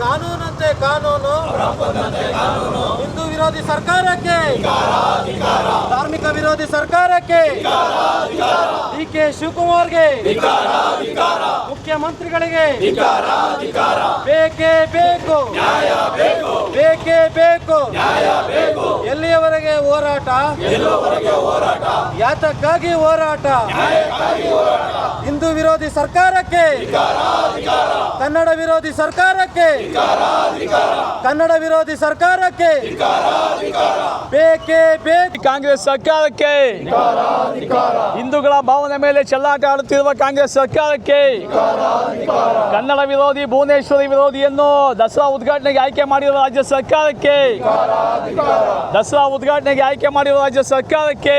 ಕಾನೂನಂತೆ ಕಾನೂನು. ಹಿಂದೂ ವಿರೋಧಿ ಸರ್ಕಾರಕ್ಕೆ. ಧಾರ್ಮಿಕ ವಿರೋಧಿ ಸರ್ಕಾರಕ್ಕೆ. ಡಿ ಕೆ ಶಿವಕುಮಾರ್ಗೆ. ಮುಖ್ಯಮಂತ್ರಿಗಳಿಗೆ ಬೇಕೇ ಬೇಕು. ಬೇಕೇ. ಬೇಕು ಎಲ್ಲಿಯವರೆಗೆ ಹೋರಾಟ? ಯಾತಕ್ಕಾಗಿ ಹೋರಾಟ? ಹಿಂದೂ ವಿರೋಧಿ ಸರ್ಕಾರಕ್ಕೆ? ಕನ್ನಡ ವಿರೋಧಿ ಸರ್ಕಾರಕ್ಕೆ? ಕನ್ನಡ ವಿರೋಧಿ ಸರ್ಕಾರಕ್ಕೆ? ಬೇಕೇ ಬೇಕು. ಕಾಂಗ್ರೆಸ್ ಸರ್ಕಾರಕ್ಕೆ? ಹಿಂದೂಗಳ ಭಾವನೆ ಮೇಲೆ ಚೆಲ್ಲಾಟ ಆಡುತ್ತಿರುವ ಕಾಂಗ್ರೆಸ್ ಸರ್ಕಾರಕ್ಕೆ? ಕನ್ನಡ ವಿರೋಧಿ, ಭುವನೇಶ್ವರಿ ವಿರೋಧಿಯನ್ನು ದಸರಾ ಉದ್ಘಾಟನೆಗೆ ಆಯ್ಕೆ ಮಾಡಿರುವ ರಾಜ್ಯ ಸರ್ಕಾರಕ್ಕೆ. ದಸರಾ ಉದ್ಘಾಟನೆಗೆ ಆಯ್ಕೆ ಮಾಡಿರುವ ರಾಜ್ಯ ಸರ್ಕಾರಕ್ಕೆ.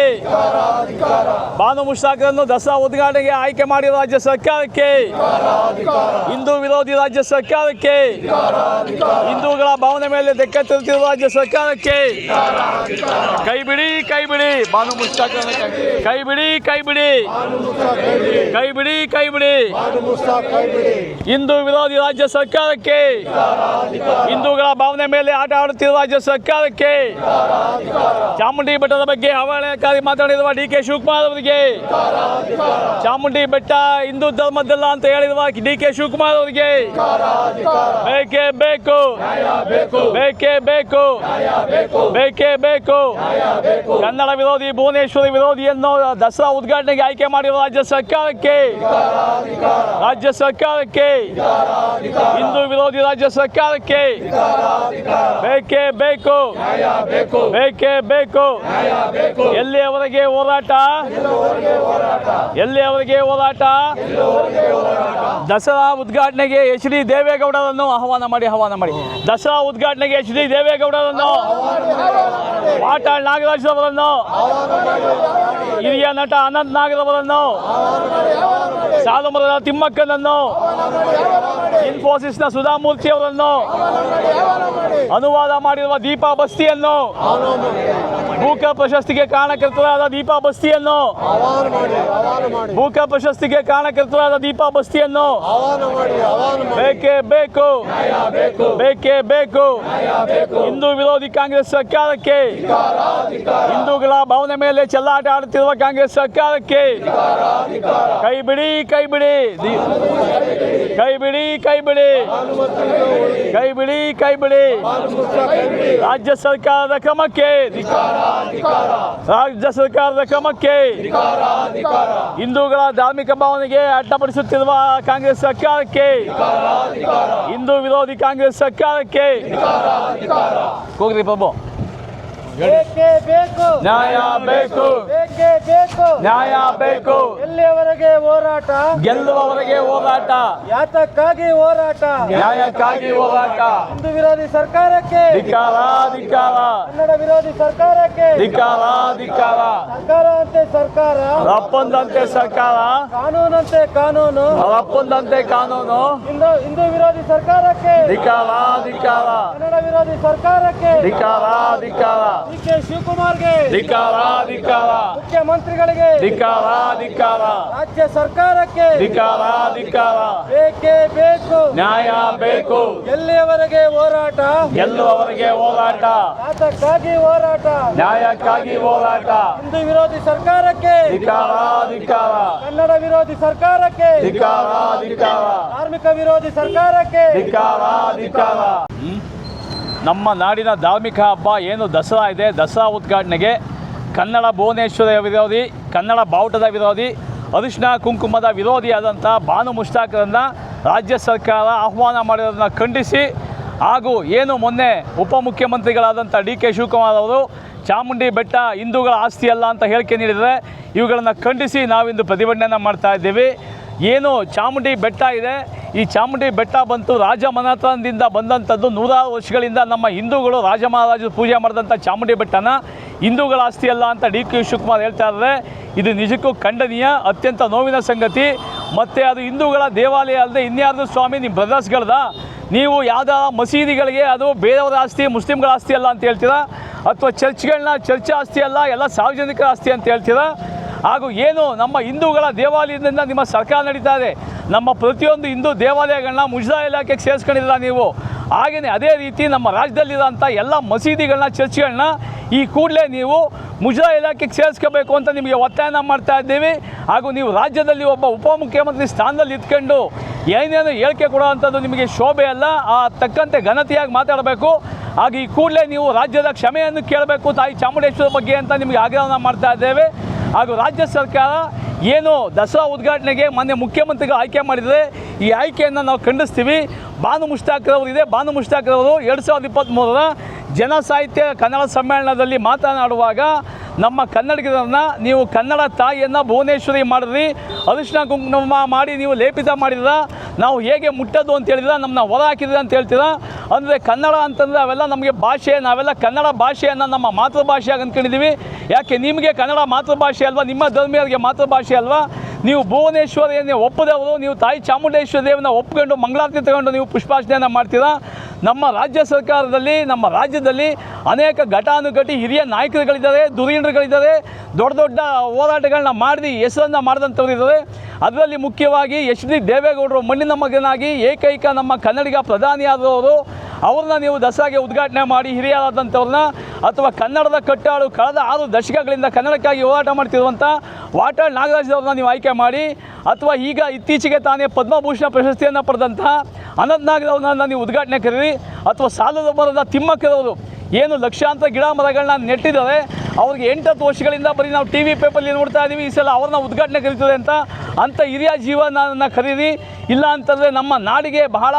ಬಾನು ಮುಷ್ತಾಕರನ್ನು ದಸರಾ ಉದ್ಘಾಟನೆಗೆ ಆಯ್ಕೆ ಮಾಡಿರುವ ರಾಜ್ಯ ಸರ್ಕಾರಕ್ಕೆ. ಹಿಂದೂ ವಿರೋಧಿ ರಾಜ್ಯ ಸರ್ಕಾರಕ್ಕೆ. ಹಿಂದೂಗಳ ಭಾವನೆ ಮೇಲೆ ಲೆಕ್ಕತ್ತಿರುತ್ತಿರುವ ರಾಜ್ಯ ಸರ್ಕಾರಕ್ಕೆ. ಕೈ ಬಿಡಿ ಕೈ ಬಿಡಿ ಬಾನು ಮುಷ್ತಾಕರನ್ನು ಕೈ ಬಿಡಿ ಕೈ ಬಿಡಿ. ಕೈ ಬಿಡಿ ಕೈ ಬಿಡಿ. ಹಿಂದೂ ವಿರೋಧಿ ರಾಜ್ಯ ಸರ್ಕಾರಕ್ಕೆ, ಹಿಂದೂಗಳ ಭಾವನೆ ಮೇಲೆ ಆಟ ಆಡುತ್ತಿರುವ ರಾಜ್ಯ ಸರ್ಕಾರಕ್ಕೆ, ಚಾಮುಂಡಿ ಬೆಟ್ಟದ ಬಗ್ಗೆ ಅವಹೇಳನಕಾರಿ ಮಾತನಾಡಿರುವ ಡಿ ಕೆ ಶಿವಕುಮಾರ್ ಅವರಿಗೆ ಚಾಮುಂಡಿ ಬೆಟ್ಟ ಹಿಂದೂ ಧರ್ಮದಲ್ಲ ಅಂತ ಹೇಳಿರುವ ಡಿ ಕೆ ಶಿವಕುಮಾರ್ ಅವರಿಗೆ. ಬೇಕೇ ಬೇಕು. ಬೇಕೇ ಬೇಕು. ಬೇಕೇ ಬೇಕು. ಕನ್ನಡ ವಿರೋಧಿ, ಭುವನೇಶ್ವರಿ ವಿರೋಧಿಯನ್ನು ದಸರಾ ಉದ್ಘಾಟನೆಗೆ ಆಯ್ಕೆ ಮಾಡಿರುವ ರಾಜ್ಯ ಸರ್ಕಾರಕ್ಕೆ. ರಾಜ್ಯ ಸರ್ಕಾರಕ್ಕೆ. ಹಿಂದೂ ವಿರೋಧಿ ರಾಜ್ಯ ಸರ್ಕಾರಕ್ಕೆ. ಬೇಕೇ ಬೇಕು. ಬೇಕೇ ಬೇಕು. ಎಲ್ಲಿಯವರೆಗೆ ಹೋರಾಟ? ಎಲ್ಲಿಯವರೆಗೆ ಹೋರಾಟ. ದಸರಾ ಉದ್ಘಾಟನೆಗೆ ಎಚ್ ಡಿ ದೇವೇಗೌಡರನ್ನು ಆಹ್ವಾನ ಮಾಡಿ ಆಹ್ವಾನ ಮಾಡಿ. ದಸರಾ ಉದ್ಘಾಟನೆಗೆ ಎಚ್ ಡಿ ದೇವೇಗೌಡರನ್ನು ವಾಟಾಳ್ ನಾಗರಾಜ್ ಅವರನ್ನು, ಹಿರಿಯ ನಟ ಅನಂತ್ ನಾಗರವರನ್ನು ಸಾಲುಮರದ ತಿಮ್ಮಕ್ಕನನ್ನು ಇನ್ಫೋಸಿಸ್ನ ಸುಧಾಮೂರ್ತಿ ಅವರನ್ನು ಅನುವಾದ ಮಾಡಿರುವ ದೀಪಾ ಬಸ್ತಿಯನ್ನು ಭೂಕ ಪ್ರಶಸ್ತಿಗೆ ಕಾರಣಕರ್ತರಾದ ದೀಪಾ ಬಸ್ತಿಯನ್ನು ಭೂಕ ಪ್ರಶಸ್ತಿಗೆ ಕಾರಣಕರ್ತರಾದ ದೀಪಾ ಬಸ್ತಿಯನ್ನು ಬೇಕೇ ಬೇಕು. ಬೇಕೇ. ಬೇಕು ಹಿಂದೂ ವಿರೋಧಿ ಕಾಂಗ್ರೆಸ್ ಸರ್ಕಾರಕ್ಕೆ ಹಿಂದೂಗಳ ಭಾವನೆ ಮೇಲೆ ಚೆಲ್ಲಾಟ ಆಡುತ್ತಿರುವ ಕಾಂಗ್ರೆಸ್ ಸರ್ಕಾರಕ್ಕೆ ಕೈ ಬಿಡಿ ಕೈ ಬಿಡಿ. ಕೈ ಬಿಡಿ ಕೈ ಬಿಡಿ. ಕೈ ಬಿಡಿ ಕೈ ಬಿಡಿ. ರಾಜ್ಯ ಸರ್ಕಾರದ ಕ್ರಮಕ್ಕೆ. ರಾಜ್ಯ ಸರ್ಕಾರದ ಕ್ರಮಕ್ಕೆ. ಹಿಂದೂಗಳ ಧಾರ್ಮಿಕ ಭಾವನೆಗೆ ಅಡ್ಡಪಡಿಸುತ್ತಿರುವ ಕಾಂಗ್ರೆಸ್ ಸರ್ಕಾರಕ್ಕೆ. ಹಿಂದೂ ವಿರೋಧಿ ಕಾಂಗ್ರೆಸ್ ಸರ್ಕಾರಕ್ಕೆ. ಹೋಗ್ರಿ ಪ್ರಭು. ಬೇಕೇ ಬೇಕು? ನ್ಯಾಯ ಬೇಕು. ಬೇಕೇ ಬೇಕು? ನ್ಯಾಯ ಬೇಕು. ಎಲ್ಲಿಯವರೆಗೆ ಹೋರಾಟ? ಗೆಲ್ಲುವವರೆಗೆ ಹೋರಾಟ. ಯಾತಕ್ಕಾಗಿ ಹೋರಾಟ? ನ್ಯಾಯಕ್ಕಾಗಿ ಹೋರಾಟ. ಹಿಂದೂ ವಿರೋಧಿ ಸರ್ಕಾರಕ್ಕೆ? ಧಿಕ್ಕಾರ ಧಿಕ್ಕಾರ ಕನ್ನಡ ವಿರೋಧಿ ಸರ್ಕಾರಕ್ಕೆ? ಧಿಕ್ಕಾರ ಧಿಕ್ಕಾರ ಸರ್ಕಾರ ಅಂತೆ ಸರ್ಕಾರ? ರಪ್ಪಂದಂತೆ ಸರ್ಕಾರ. ಕಾನೂನಂತೆ ಕಾನೂನು? ರಪ್ಪಂದಂತೆ ಕಾನೂನು. ಹಿಂದೂ ಹಿಂದೂ ವಿರೋಧಿ ಸರ್ಕಾರಕ್ಕೆ? ಧಿಕ್ಕಾರ ಧಿಕ್ಕಾರ ಕನ್ನಡ ವಿರೋಧಿ ಸರ್ಕಾರಕ್ಕೆ? ಧಿಕ್ಕಾರ ಧಿಕ್ಕಾರ ಡಿ ಕೆ ಶಿವಕುಮಾರ್ಗೆ. ಧಿಕ್ಕಾರ ಧಿಕ್ಕಾರ. ಮುಖ್ಯಮಂತ್ರಿಗಳಿಗೆ. ಧಿಕ್ಕಾರ ಧಿಕ್ಕಾರ. ರಾಜ್ಯ ಸರ್ಕಾರಕ್ಕೆ. ಧಿಕ್ಕಾರ ಧಿಕ್ಕಾರ. ಬೇಕೇ ಬೇಕು. ನ್ಯಾಯ ಬೇಕು. ಎಲ್ಲಿಯವರೆಗೆ ಹೋರಾಟ? ಎಲ್ಲುವವರೆಗೆ ಹೋರಾಟ? ಆತಕ್ಕಾಗಿ ಹೋರಾಟ. ನ್ಯಾಯಕ್ಕಾಗಿ ಹೋರಾಟ. ಹಿಂದೂ ವಿರೋಧಿ ಸರ್ಕಾರಕ್ಕೆ. ಧಿಕ್ಕಾರ ಧಿಕ್ಕಾರ. ಕನ್ನಡ ವಿರೋಧಿ ಸರ್ಕಾರಕ್ಕೆ. ಧಿಕ್ಕಾರ ಧಿಕ್ಕಾರ. ಕಾರ್ಮಿಕ ವಿರೋಧಿ ಸರ್ಕಾರಕ್ಕೆ. ಧಿಕ್ಕಾರ ಧಿಕ್ಕಾರ. ನಮ್ಮ ನಾಡಿನ ಧಾರ್ಮಿಕ ಹಬ್ಬ ಏನು ದಸರಾ ಇದೆ? ದಸರಾ ಉದ್ಘಾಟನೆಗೆ ಕನ್ನಡ ಭುವನೇಶ್ವರ ವಿರೋಧಿ, ಕನ್ನಡ ಬಾವುಟದ ವಿರೋಧಿ ಅರಿಶಿನ ಕುಂಕುಮದ ವಿರೋಧಿಯಾದಂಥ ಬಾನು ಮುಷ್ತಾಕರನ್ನು ರಾಜ್ಯ ಸರ್ಕಾರ ಆಹ್ವಾನ ಮಾಡಿರೋದನ್ನು ಖಂಡಿಸಿ ಹಾಗೂ ಏನು ಮೊನ್ನೆ ಉಪಮುಖ್ಯಮಂತ್ರಿಗಳಾದಂಥ ಡಿ ಕೆ ಶಿವಕುಮಾರ್ ಅವರು ಚಾಮುಂಡಿ ಬೆಟ್ಟ ಹಿಂದೂಗಳ ಆಸ್ತಿ ಅಲ್ಲ ಅಂತ ಹೇಳಿಕೆ ನೀಡಿದರೆ ಇವುಗಳನ್ನು ಖಂಡಿಸಿ ನಾವಿಂದು ಪ್ರತಿಭಟನೆಯನ್ನು ಮಾಡ್ತಾ ಇದ್ದೀವಿ. ಏನು ಚಾಮುಂಡಿ ಬೆಟ್ಟ ಇದೆ. ಈ ಚಾಮುಂಡಿ ಬೆಟ್ಟ ಬಂತು ರಾಜ ಮನತನದಿಂದ ಬಂದಂಥದ್ದು ನೂರಾರು ವರ್ಷಗಳಿಂದ ನಮ್ಮ ಹಿಂದೂಗಳು ರಾಜ ಮಹಾರಾಜರು ಪೂಜೆ ಮಾಡಿದಂಥ ಚಾಮುಂಡಿ ಬೆಟ್ಟನ. ಹಿಂದೂಗಳ ಆಸ್ತಿ ಅಲ್ಲ ಅಂತ ಡಿ ಕೆ ಶಿವಕುಮಾರ್ ಹೇಳ್ತಾ ಇದ್ದಾರೆ. ಇದು ನಿಜಕ್ಕೂ ಖಂಡನೀಯ, ಅತ್ಯಂತ ನೋವಿನ ಸಂಗತಿ. ಮತ್ತು ಅದು ಹಿಂದೂಗಳ ದೇವಾಲಯ ಅಲ್ಲದೆ ಇನ್ಯಾರ್ದು ಸ್ವಾಮಿ, ನಿಮ್ಮ ಬ್ರದರ್ಸ್ಗಳದ? ನೀವು ಯಾವ್ದಾರ ಮಸೀದಿಗಳಿಗೆ, ಅದು ಬೇರೆಯವರ ಆಸ್ತಿ, ಮುಸ್ಲಿಮ್ಗಳ ಆಸ್ತಿ ಅಲ್ಲ ಅಂತ ಹೇಳ್ತೀರಾ? ಅಥವಾ ಚರ್ಚ್ಗಳನ್ನ ಚರ್ಚ್ ಆಸ್ತಿ ಅಲ್ಲ, ಎಲ್ಲ ಸಾರ್ವಜನಿಕರ ಆಸ್ತಿ ಅಂತ ಹೇಳ್ತೀರಾ? ಹಾಗೂ ಏನು ನಮ್ಮ ಹಿಂದೂಗಳ ದೇವಾಲಯದಿಂದ ನಿಮ್ಮ ಸರ್ಕಾರ ನಡೀತಾ ಇದೆ, ನಮ್ಮ ಪ್ರತಿಯೊಂದು ಹಿಂದೂ ದೇವಾಲಯಗಳನ್ನ ಮುಜಾ ಇಲಾಖೆಗೆ ಸೇರಿಸ್ಕೊಂಡಿಲ್ಲ ನೀವು? ಹಾಗೆಯೇ ಅದೇ ರೀತಿ ನಮ್ಮ ರಾಜ್ಯದಲ್ಲಿರೋಂಥ ಎಲ್ಲ ಮಸೀದಿಗಳನ್ನ, ಚರ್ಚ್ಗಳನ್ನ ಈ ಕೂಡಲೇ ನೀವು ಮುಜಾ ಇಲಾಖೆಗೆ ಸೇರಿಸ್ಕೋಬೇಕು ಅಂತ ನಿಮಗೆ ಒತ್ತಾಯನ ಮಾಡ್ತಾ ಇದ್ದೀವಿ. ಹಾಗೂ ನೀವು ರಾಜ್ಯದಲ್ಲಿ ಒಬ್ಬ ಉಪಮುಖ್ಯಮಂತ್ರಿ ಸ್ಥಾನದಲ್ಲಿ ಇದ್ಕೊಂಡು ಏನೇನು ಹೇಳಿಕೆ ಕೊಡುವಂಥದ್ದು ನಿಮಗೆ ಶೋಭೆ ಅಲ್ಲ, ಆ ತಕ್ಕಂತೆ ಘನತೆಯಾಗಿ ಮಾತಾಡಬೇಕು. ಹಾಗೆ ಈ ಕೂಡಲೇ ನೀವು ರಾಜ್ಯದ ಕ್ಷಮೆಯನ್ನು ಕೇಳಬೇಕು ತಾಯಿ ಚಾಮುಂಡೇಶ್ವರ ಬಗ್ಗೆ ಅಂತ ನಿಮಗೆ ಆಗ್ರಹನ ಮಾಡ್ತಾ ಇದ್ದೇವೆ. ಹಾಗೂ ರಾಜ್ಯ ಸರ್ಕಾರ ಏನು ದಸರಾ ಉದ್ಘಾಟನೆಗೆ ಮೊನ್ನೆ ಮುಖ್ಯಮಂತ್ರಿಗೆ ಆಯ್ಕೆ ಮಾಡಿದರೆ ಈ ಆಯ್ಕೆಯನ್ನು ನಾವು ಖಂಡಿಸ್ತೀವಿ. ಭಾನು ಮುಷ್ತಾಕ್ರವರು ಇದೆ. ಭಾನು ಮುಷ್ತಾಕ್ರವರು ಎರಡು ಸಾವಿರದ ಇಪ್ಪತ್ತ್ಮೂರರ ಜನ ಸಾಹಿತ್ಯ ಕನ್ನಡ ಸಮ್ಮೇಳನದಲ್ಲಿ ಮಾತನಾಡುವಾಗ ನಮ್ಮ ಕನ್ನಡಿಗರನ್ನು ನೀವು ಕನ್ನಡ ತಾಯಿಯನ್ನು ಭುವನೇಶ್ವರಿ ಮಾಡಿದ್ರಿ. ಅರಿಶಿನ ಕುಂಕುಮ ಮಾಡಿ ನೀವು ಲೇಪಿತ ಮಾಡಿದ್ರ? ನಾವು ಹೇಗೆ ಮುಟ್ಟೋದು ಅಂತ ಹೇಳಿದ್ರೆ? ನಮ್ಮನ್ನ ಹೊರ ಹಾಕಿದ್ರಿ ಅಂತ ಹೇಳ್ತೀರಾ? ಅಂದರೆ ಕನ್ನಡ ಅಂತಂದರೆ ಅವೆಲ್ಲ ನಮಗೆ ಭಾಷೆ, ನಾವೆಲ್ಲ ಕನ್ನಡ ಭಾಷೆಯನ್ನು ನಮ್ಮ ಮಾತೃಭಾಷೆಯಾಗಿ ಅಂದ್ಕೊಂಡಿದ್ದೀವಿ ಯಾಕೆ, ನಿಮಗೆ ಕನ್ನಡ ಮಾತೃಭಾಷೆ ಅಲ್ವಾ? ನಿಮ್ಮ ಧರ್ಮೀಯರಿಗೆ ಮಾತೃಭಾಷೆ ಅಲ್ವಾ? ನೀವು ಭುವನೇಶ್ವರಿಯನ್ನೇ ಒಪ್ಪದವರು ನೀವು ತಾಯಿ ಚಾಮುಂಡೇಶ್ವರಿ ದೇವನ ಒಪ್ಕೊಂಡು ಮಂಗಳಾರತಿ ತಗೊಂಡು ನೀವು ಪುಷ್ಪಾರ್ಚನೆಯನ್ನು ಮಾಡ್ತೀರಾ? ನಮ್ಮ ರಾಜ್ಯ ಸರ್ಕಾರದಲ್ಲಿ, ನಮ್ಮ ರಾಜ್ಯದಲ್ಲಿ ಅನೇಕ ಘಟಾನುಘಟಿ ಹಿರಿಯ ನಾಯಕರುಗಳಿದ್ದಾರೆ ದುರೀಣರುಗಳಿದ್ದಾರೆ ದೊಡ್ಡ ದೊಡ್ಡ ಹೋರಾಟಗಳನ್ನ ಮಾಡಿ ಹೆಸರನ್ನು ಮಾಡಿದಂಥವ್ರು ಇದ್ದಾರೆ. ಅದರಲ್ಲಿ ಮುಖ್ಯವಾಗಿ ಎಚ್ ಡಿ ದೇವೇಗೌಡರು ಮಣ್ಣಿನ ಮಗನಾಗಿ ಏಕೈಕ ನಮ್ಮ ಕನ್ನಡಿಗ ಪ್ರಧಾನಿಯಾದವರು. ಅವ್ರನ್ನ ನೀವು ದಸರಾಗೆ ಉದ್ಘಾಟನೆ ಮಾಡಿ ಹಿರಿಯರಾದಂಥವ್ರನ್ನ ಅಥವಾ ಕನ್ನಡದ ಕಟ್ಟಾಳು ಕಳೆದ ಆರು ದಶಕಗಳಿಂದ ಕನ್ನಡಕ್ಕಾಗಿ ಹೋರಾಟ ಮಾಡ್ತಿರುವಂಥ ವಾಟಾಳ್ ನಾಗರಾಜ್ ಅವ್ರನ್ನ ನೀವು ಆಯ್ಕೆ ಮಾಡಿ ಅಥವಾ ಈಗ ಇತ್ತೀಚೆಗೆ ತಾನೇ ಪದ್ಮಭೂಷಣ ಪ್ರಶಸ್ತಿಯನ್ನು ಪಡೆದಂಥ ಅನಂತ್ ನಾಗ್ ಅವ್ರನ್ನ ನೀವು ಉದ್ಘಾಟನೆ ಕರೀರಿ ಅಥವಾ ಸಾಲದ ಮರದ ತಿಮ್ಮಕ್ಕರವರು ಏನು ಲಕ್ಷಾಂತರ ಗಿಡ ಮರಗಳನ್ನ ನೆಟ್ಟಿದ್ದಾರೆ, ಅವ್ರಿಗೆ ಎಂಟತ್ತು ವರ್ಷಗಳಿಂದ ಬರೀ ನಾವು ಟಿ ವಿ ಪೇಪರ್ಲಿ ನೋಡ್ತಾ ಇದ್ದೀವಿ ಈ ಸಲ ಅವ್ರನ್ನ ಉದ್ಘಾಟನೆ ಕರೀತದೆ ಅಂತ ಅಂಥ ಹಿರಿಯ ಜೀವನ ಕರೀರಿ. ಇಲ್ಲ ಅಂತಂದರೆ ನಮ್ಮ ನಾಡಿಗೆ ಬಹಳ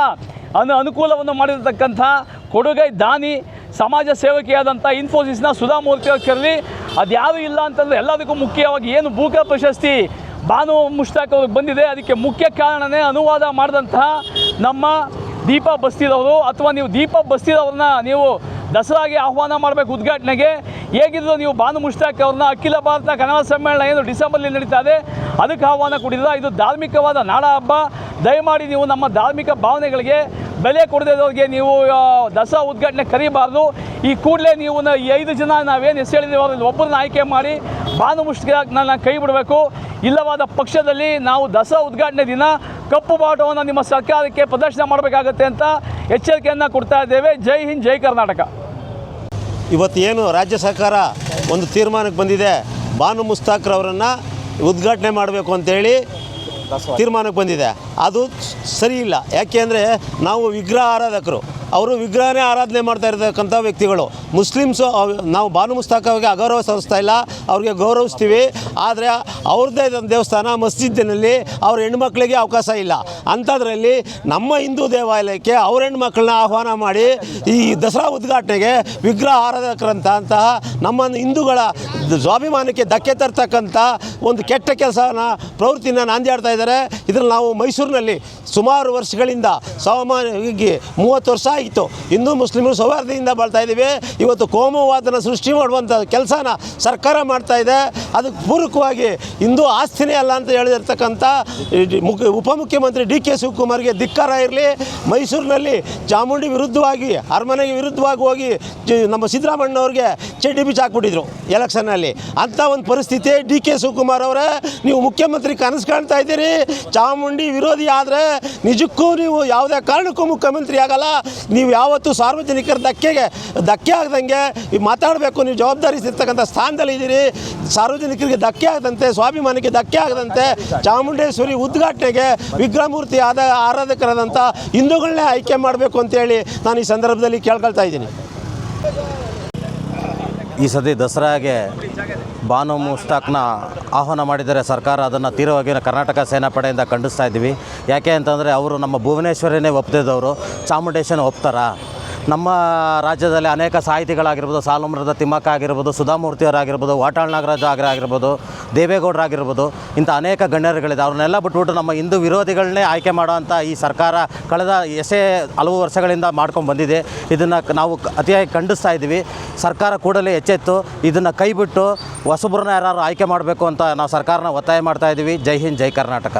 ಅನು ಅನುಕೂಲವನ್ನು ಮಾಡಿರತಕ್ಕಂಥ ಕೊಡುಗೈ ದಾನಿ ಸಮಾಜ ಸೇವಕಿಯಾದಂಥ ಇನ್ಫೋಸಿಸ್ನ ಸುಧಾಮೂರ್ತಿ ಅವ್ರು ಅದು ಯಾರೂ ಇಲ್ಲ ಅಂತಂದರೆ ಎಲ್ಲದಕ್ಕೂ ಮುಖ್ಯವಾಗಿ ಏನು ಭೂಕ ಪ್ರಶಸ್ತಿ ಭಾನು ಮುಷ್ತಾಕ್ ಅವ್ರಿಗೆ ಬಂದಿದೆ. ಅದಕ್ಕೆ ಮುಖ್ಯ ಕಾರಣನೇ ಅನುವಾದ ಮಾಡಿದಂತಹ ನಮ್ಮ ದೀಪ ಬಸ್ತಿದವರು ಅಥವಾ ನೀವು ದೀಪ ಬಸ್ತಿದವ್ರನ್ನ ನೀವು ದಸರಾಗೆ ಆಹ್ವಾನ ಮಾಡಬೇಕು ಉದ್ಘಾಟನೆಗೆ. ಹೇಗಿದ್ರು ನೀವು ಭಾನು ಮುಷ್ತಾಕ್ ಅವ್ರನ್ನ ಅಖಿಲ ಭಾರತ ಕನ್ನಡ ಸಮ್ಮೇಳನ ಏನು ಡಿಸೆಂಬರ್ಲಿ ನಡೀತಾ ಇದೆ, ಅದಕ್ಕೆ ಆಹ್ವಾನ ಕೊಡಿಲ್ಲ. ಇದು ಧಾರ್ಮಿಕವಾದ ನಾಡ ಹಬ್ಬ. ದಯಮಾಡಿ ನೀವು ನಮ್ಮ ಧಾರ್ಮಿಕ ಭಾವನೆಗಳಿಗೆ ಬೆಲೆ ಕೊಡದಿರೋರಿಗೆ ನೀವು ದಸರಾ ಉದ್ಘಾಟನೆ ಕರೀಬಾರ್ದು. ಈ ಕೂಡಲೇ ನೀವು ಐದು ಜನ ನಾವೇನು ಹೆಸರು ಹೇಳಿದ್ದೀವಿ ಅವ್ರಲ್ಲಿ ಒಬ್ಬರನ್ನ ಆಯ್ಕೆ ಮಾಡಿ ಭಾನು ನನ್ನ ಕೈ ಬಿಡಬೇಕು. ಇಲ್ಲವಾದ ಪಕ್ಷದಲ್ಲಿ ನಾವು ದಸರಾ ಉದ್ಘಾಟನೆ ದಿನ ಕಪ್ಪು ಬಾಟವನ್ನು ನಿಮ್ಮ ಸರ್ಕಾರಕ್ಕೆ ಪ್ರದರ್ಶನ ಮಾಡಬೇಕಾಗತ್ತೆ ಅಂತ ಎಚ್ಚರಿಕೆಯನ್ನು ಕೊಡ್ತಾ ಇದ್ದೇವೆ. ಜೈ ಹಿಂದ್, ಜೈ ಕರ್ನಾಟಕ. ಇವತ್ತು ಏನು ರಾಜ್ಯ ಸರ್ಕಾರ ಒಂದು ತೀರ್ಮಾನಕ್ಕೆ ಬಂದಿದೆ. ಬಾನು ಮುಸ್ತಾಕ್ರವರನ್ನು ಉದ್ಘಾಟನೆ ಮಾಡಬೇಕು ಅಂತೇಳಿ ತೀರ್ಮಾನಕ್ಕೆ ಬಂದಿದೆ. ಅದು ಸರಿ ಇಲ್ಲ ಯಾಕೆ ಅಂದರೆ ನಾವು ವಿಗ್ರಹ ಆರಾಧಕರು ಅವರು ವಿಗ್ರಹನೇ ಆರಾಧನೆ ಮಾಡ್ತಾ ಇರತಕ್ಕಂಥ ವ್ಯಕ್ತಿಗಳು. ಮುಸ್ಲಿಮ್ಸು ನಾವು ಬಾನು ಮುಸ್ತಾಕ ಅವರಿಗೆ ಅಗೌರವ ಸಲ್ಲಿಸ್ತಾ ಇಲ್ಲ, ಅವ್ರಿಗೆ ಗೌರವಿಸ್ತೀವಿ. ಆದರೆ ಅವ್ರದ್ದೇ ದೇವಸ್ಥಾನ ಮಸ್ಜಿದ್ದಿನಲ್ಲಿ ಅವ್ರ ಹೆಣ್ಮಕ್ಳಿಗೆ ಅವಕಾಶ ಇಲ್ಲ. ಅಂಥದ್ರಲ್ಲಿ ನಮ್ಮ ಹಿಂದೂ ದೇವಾಲಯಕ್ಕೆ ಅವ್ರ ಹೆಣ್ಮಕ್ಳನ್ನ ಆಹ್ವಾನ ಮಾಡಿ ಈ ದಸರಾ ಉದ್ಘಾಟನೆಗೆ ವಿಗ್ರಹ ಆರಾಧಕರಂತಹ ನಮ್ಮ ಹಿಂದೂಗಳ ಸ್ವಾಭಿಮಾನಕ್ಕೆ ಧಕ್ಕೆ ತರ್ತಕ್ಕಂಥ ಒಂದು ಕೆಟ್ಟ ಕೆಲಸನ, ಪ್ರವೃತ್ತಿನ ನಾಂದಿ ಇದ್ದಾರೆ. ಇದ್ರಲ್ಲಿ ನಾವು ಮೈಸೂರಿನಲ್ಲಿ ಸುಮಾರು ವರ್ಷಗಳಿಂದ ಸಾಮಾನ್ಯವಾಗಿ ಮೂವತ್ತು ವರ್ಷ ಆಗಿತ್ತು ಹಿಂದೂ ಮುಸ್ಲಿಮರು ಸೌಹಾರ್ದದಿಂದ ಬಾಳ್ತಾ ಇದ್ದೀವಿ. ಇವತ್ತು ಕೋಮುವಾದನ ಸೃಷ್ಟಿ ಮಾಡುವಂಥ ಕೆಲಸನ ಸರ್ಕಾರ ಮಾಡ್ತಾ ಇದೆ. ಅದಕ್ಕೆ ಪೂರಕವಾಗಿ ಹಿಂದೂ ಆಸ್ತಿನೇ ಅಲ್ಲ ಅಂತ ಹೇಳಿರ್ತಕ್ಕಂಥ ಮುಖ್ಯ ಉಪಮುಖ್ಯಮಂತ್ರಿ ಡಿ ಕೆ ಶಿವಕುಮಾರ್ಗೆ ಧಿಕ್ಕಾರ ಇರಲಿ. ಮೈಸೂರಿನಲ್ಲಿ ಚಾಮುಂಡಿ ವಿರುದ್ಧವಾಗಿ, ಅರಮನೆಗೆ ವಿರುದ್ಧವಾಗಿ ಹೋಗಿ ನಮ್ಮ ನಮ್ಮ ಸಿದ್ದರಾಮಣ್ಣವ್ರಿಗೆ ಚಡ್ಡಿ ಬೀಚ್ ಹಾಕ್ಬಿಟ್ಟಿದ್ರು ಎಲೆಕ್ಷನ್ನಲ್ಲಿ. ಅಂಥ ಒಂದು ಪರಿಸ್ಥಿತಿ ಡಿ ಕೆ ಶಿವಕುಮಾರ್ ಅವರೇ, ನೀವು ಮುಖ್ಯಮಂತ್ರಿ ಕನಸು ಕಾಣ್ತಾ ಇದ್ದೀರಿ. ಚಾಮುಂಡಿ ವಿರೋಧಿ ಆದರೆ ನಿಜಕ್ಕೂ ನೀವು ಯಾವುದೇ ಕಾರಣಕ್ಕೂ ಮುಖ್ಯಮಂತ್ರಿ ಆಗಲ್ಲ. ನೀವು ಯಾವತ್ತೂ ಸಾರ್ವಜನಿಕರ ಧಕ್ಕೆಗೆ, ಧಕ್ಕೆ ಆಗದಂಗೆ ಮಾತಾಡಬೇಕು, ನೀವು ಜವಾಬ್ದಾರಿ ಇರ್ತಕ್ಕಂಥ ಸ್ಥಾನದಲ್ಲಿ ಇದ್ದೀರಿ. ಸಾರ್ವಜನಿಕರಿಗೆ ಧಕ್ಕೆ ಆಗದಂತೆ ಸ್ವಾಭಿಮಾನಕ್ಕೆ ಧಕ್ಕೆ ಆಗದಂತೆ ಚಾಮುಂಡೇಶ್ವರಿ ಉದ್ಘಾಟನೆಗೆ ವಿಗ್ರಹಮೂರ್ತಿ ಆದ ಆರಾಧಕರಾದಂಥ ಹಿಂದೂಗಳನ್ನೇ ಆಯ್ಕೆ ಮಾಡಬೇಕು ಅಂತೇಳಿ ನಾನು ಈ ಸಂದರ್ಭದಲ್ಲಿ ಕೇಳ್ಕೊಳ್ತಾ ಇದ್ದೀನಿ. ಈ ಸತಿ ದಸರಾಗೆ ಬಾನು ಮುಸ್ತಾಕ್ನ ಆಹ್ವಾನ ಮಾಡಿದರೆ ಸರ್ಕಾರ ಅದನ್ನು ತೀವ್ರವಾಗಿ ಕರ್ನಾಟಕ ಸೇನಾಪಡೆಯಿಂದ ಖಂಡಿಸ್ತಾ ಇದ್ದೀವಿ. ಯಾಕೆ ಅಂತಂದರೆ ಅವರು ನಮ್ಮ ಭುವನೇಶ್ವರಿನೇ ಒಪ್ತಿದ್ದವರು. ಚಾಮುಂಡೇಶ್ವರಿ ಒಪ್ತಾರಾ? ನಮ್ಮ ರಾಜ್ಯದಲ್ಲಿ ಅನೇಕ ಸಾಹಿತಿಗಳಾಗಿರ್ಬೋದು, ಸಾಲುಮರದ ತಿಮ್ಮಕ್ಕ ಆಗಿರ್ಬೋದು, ಸುಧಾಮೂರ್ತಿಯವರಾಗಿರ್ಬೋದು, ವಾಟಾಳ್ ನಾಗರಾಜ ಆಗ್ರ ಆಗಿರ್ಬೋದು ದೇವೇಗೌಡರಾಗಿರ್ಬೋದು ಇಂಥ ಅನೇಕ ಗಣ್ಯರುಗಳಿದೆ ಅವ್ರನ್ನೆಲ್ಲ ಬಿಟ್ಬಿಟ್ಟು ನಮ್ಮ ಹಿಂದೂ ವಿರೋಧಿಗಳನ್ನೇ ಆಯ್ಕೆ ಮಾಡೋವಂಥ ಈ ಸರ್ಕಾರ ಕಳೆದ ಎಸೆ ಹಲವು ವರ್ಷಗಳಿಂದ ಮಾಡ್ಕೊಂಡು ಬಂದಿದೆ. ಇದನ್ನು ನಾವು ಅತಿಯಾಗಿ ಖಂಡಿಸ್ತಾ ಇದ್ದೀವಿ. ಸರ್ಕಾರ ಕೂಡಲೇ ಎಚ್ಚೆತ್ತು, ಇದನ್ನು ಕೈಬಿಟ್ಟು ಹೊಸಬ್ರನ್ನ ಯಾರು ಆಯ್ಕೆ ಮಾಡಬೇಕು ಅಂತ ನಾವು ಸರ್ಕಾರನ ಒತ್ತಾಯ ಮಾಡ್ತಾ ಇದ್ದೀವಿ. ಜೈ ಹಿಂದ್, ಜೈ ಕರ್ನಾಟಕ.